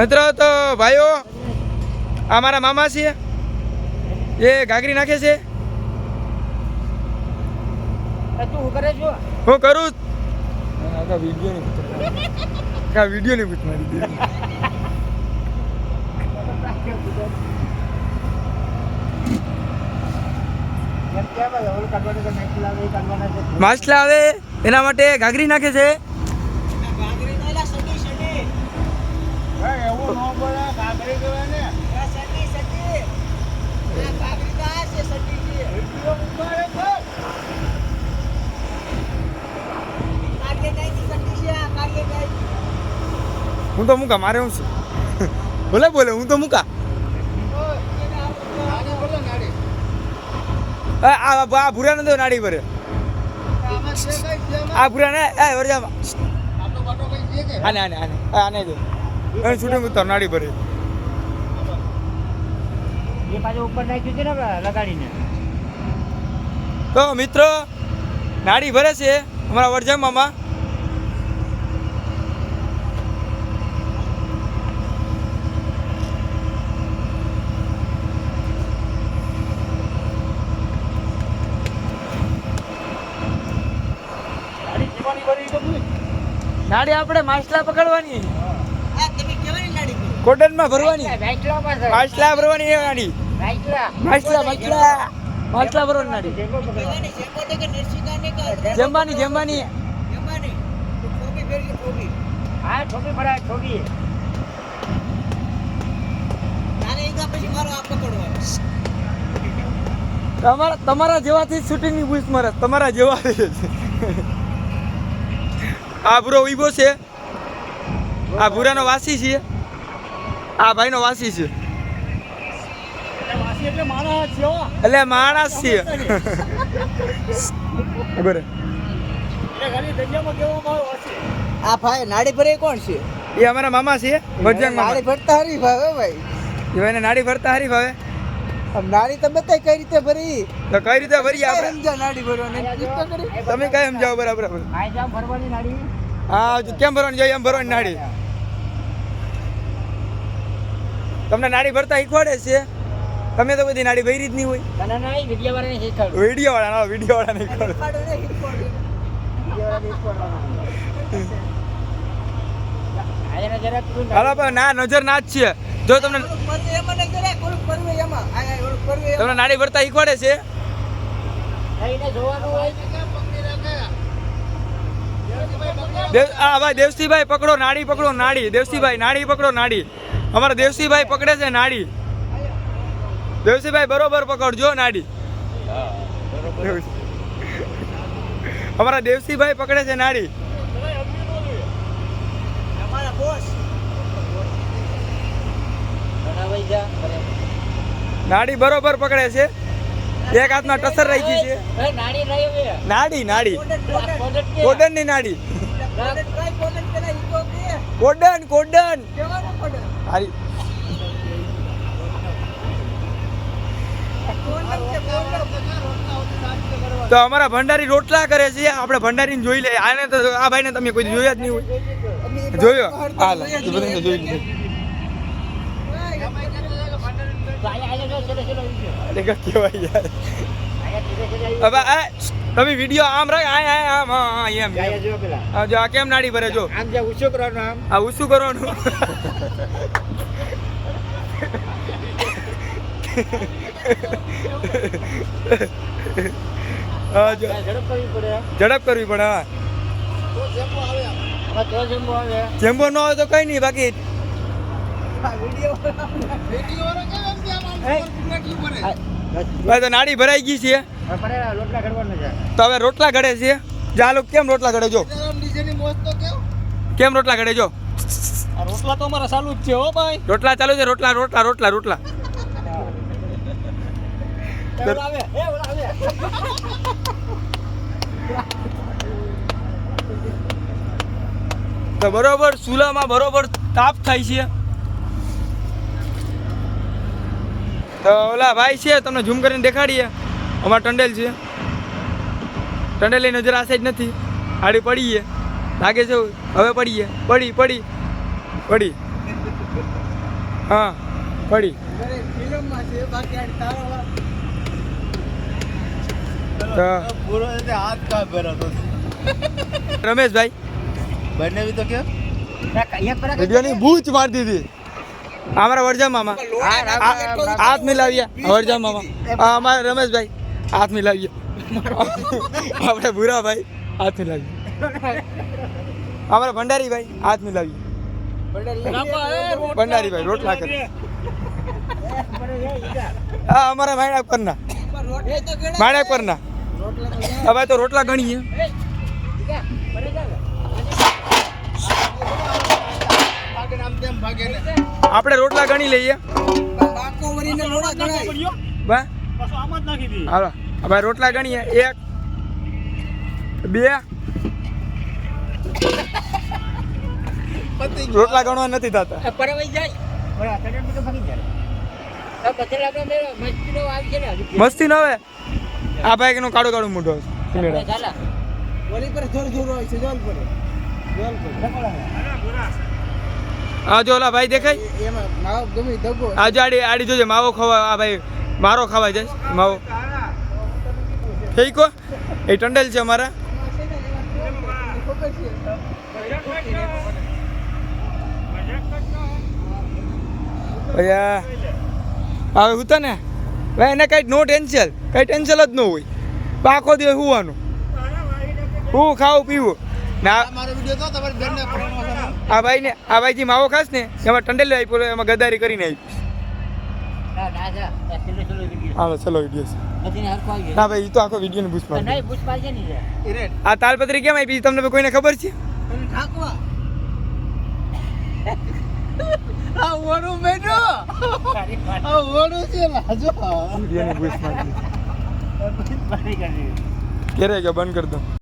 મિત્રો તો ભાઈઓ આ મારા મામા છે. એ ઘાઘરી નાખે છે. હું કરું વીડિયો નહીં પૂછ મારી માછલા આવે એના માટે ઘાઘરી નાખે છે. હા, તો મૂકા મારે હું છે બોલે બોલે હું તો મૂકા. આ ભૂરા ને દો નાડી ભરે આ ભૂરા ને એ? આને આને આને આને દો. એને શૂટિંગ ઉતાર નાડી ભરે. એ પાછું ઉપર નાખ્યું છે ને લગાડીને. તો મિત્રો નાડી ભરે છે અમારા વરજામામાં. નાડી આપણે માછલા પકડવાની. કોટનમાં ભરવાની? માછલા ભરવાની રાઈટલા. માછલા માછલા માછલા ભરવાની. નાડી. જમવાની જમવાની. હા ઠોકી ભરાય ઠોકી તમારા તમારા જેવાથી શૂટિંગની પૂછ મારે તમારા જેવા આ ભૂરો ઊભો છે. આ ભૂરાનો વાસી છે. આ ભાઈનો વાસી છે. એટલે માણસ છે બરે આ ભાઈ નાડી ભરે કોણ છે? એ અમારા મામા છે ભજન નાડી ભરતા હરી ભાવે ભાઈ. એ ભાઈને નાડી ભરતા હારી ભાવે નાડી તો બતાય કઈ રીતે ભરી? તો કઈ રીતે ભરીએ આપણે? સમજા નાડી ભરવાની તમે કઈ સમજાવો બરાબર. હા કેમ ભરવાની જોઈએ એમ ભરવાની નાડી. તમને નાડી ભરતા શીખવાડે છે? તમે તો બધી નાડી ભરી જ નહીં હોય. વીડિયો વીડિયો વાળા ના વીડિયો વાળા નહીં ખબર હાલો પણ ના નજર ના જ છે. જો તમને. તમને નાડી ભરતા શીખવાડે છે? દેવ આ ભાઈ દેવસીભાઈ પકડો નાડી પકડો નાડી દેવસીભાઈ નાડી પકડો નાડી. અમારા દેવસીભાઈ પકડે છે નાડી. દેવસીભાઈ બરોબર પકડજો નાડી. અમારા દેવસીભાઈ પકડે છે નાડી. નાડી બરોબર પકડે છે. એક હાથમાં ટસર રાખી છે. નાડી નાડી. કોડન? કોડનની નાડી. કોડન કોડન? હારી. તો અમારા ભંડારી રોટલા કરે છે. આપણે ભંડારીને જોઈ લે આને તો આ ભાઈને તમે કોઈ જોયા જ નહીં હોય. જોયો? હાલ. જોઈ લીધું. કેવાય યાર. હવે તમે વીડિયો આમ રાખ આ આ આમ હા હા એમ. જો પેલા. આ જો આ કેમ નાડી ભરે જો. આમ જે ઉસુ કરવાનું આમ. આ ઉસુ કરવાનું. હા જો. ઝડપ કરવી પડે ઝડપ કરવી પડે હા. આવે. જેમ્બો ન હોય તો કઈ નહીં બાકી. ભાઈ તો નાડી ભરાઈ ગઈ છે. તો હવે રોટલા ઘડે છે. ચાલો કેમ રોટલા ઘડે જો કેમ રોટલા ઘડે જો રોટલા તો અમારા ચાલુ જ છે હો ભાઈ. રોટલા ચાલુ છે? રોટલા રોટલા રોટલા રોટલા. તો બરોબર ચૂલામાં બરોબર તાપ થાય છે. તો ઓલા ભાઈ છે તમને ઝૂમ કરીને દેખાડીએ. અમારા ટંડેલ છે. ટંડેલની નજર આ સાઈડ નથી. આડી પડીએ. લાગે છે હવે પડીએ. પડી પડી. પડી. હા પડી. ઘરે ફિલ્મમાં છે બાકી આ તારો તો પૂરો રીતે હાથ કાપ ભેરો તો રમેશભાઈ. બંને બી તો કેમ વિડીયોની બૂચ મારી દીધી. અમારા વરજા મામા હાથ મિલાવીએ. વરજા મામા અમારા રમેશભાઈ. હાથ મિલાવીએ આપણે ભૂરાભાઈ હાથ મિલાવીએ અમારા ભંડારીભાઈ હાથ મિલાવીએ ભંડારીભાઈ રોટલા કરી. હા અમારા માયણા પરના. માયણા પરના. હવે તો રોટલા ગણીએ. આપણે રોટલા ગણી લઈએ. હાલો હવે રોટલા ગણીએ. એક બે. પતી રોટલા ગણવા નથી થતા. મસ્તી ન હવે આ ભાઈ નું કાળું કાળું મોઢું આ જો ઓલા ભાઈ દેખાય. એમાં માવ ગમે દગો. આડી આડી જોજે માવો ખવા આ ભાઈ મારો ખાવા જાય. માવો. ઠીક હો એ ટંડેલ છે અમારા. હવે હું તને ભાઈ એને કઈ નો ટેન્શન. કઈ ટેન્શન જ ન હોય. આખો દિવસ હુવાનું. હું ખાવું, પીવું. ના. આ ભાઈ છે. આ ભાઈને આ ભાઈ જે માવો ખાસ ને? એમાં ટંડેલ આપ્યો, એમાં ગદારી કરીને આપી હાલો ચલો વીડિયો ના ભાઈ એ તો આખો વીડિયો ને આ તાલપત્રી કેમ આપી? તમને કોઈને ખબર છે? ક્યારે બંધ કરી દો.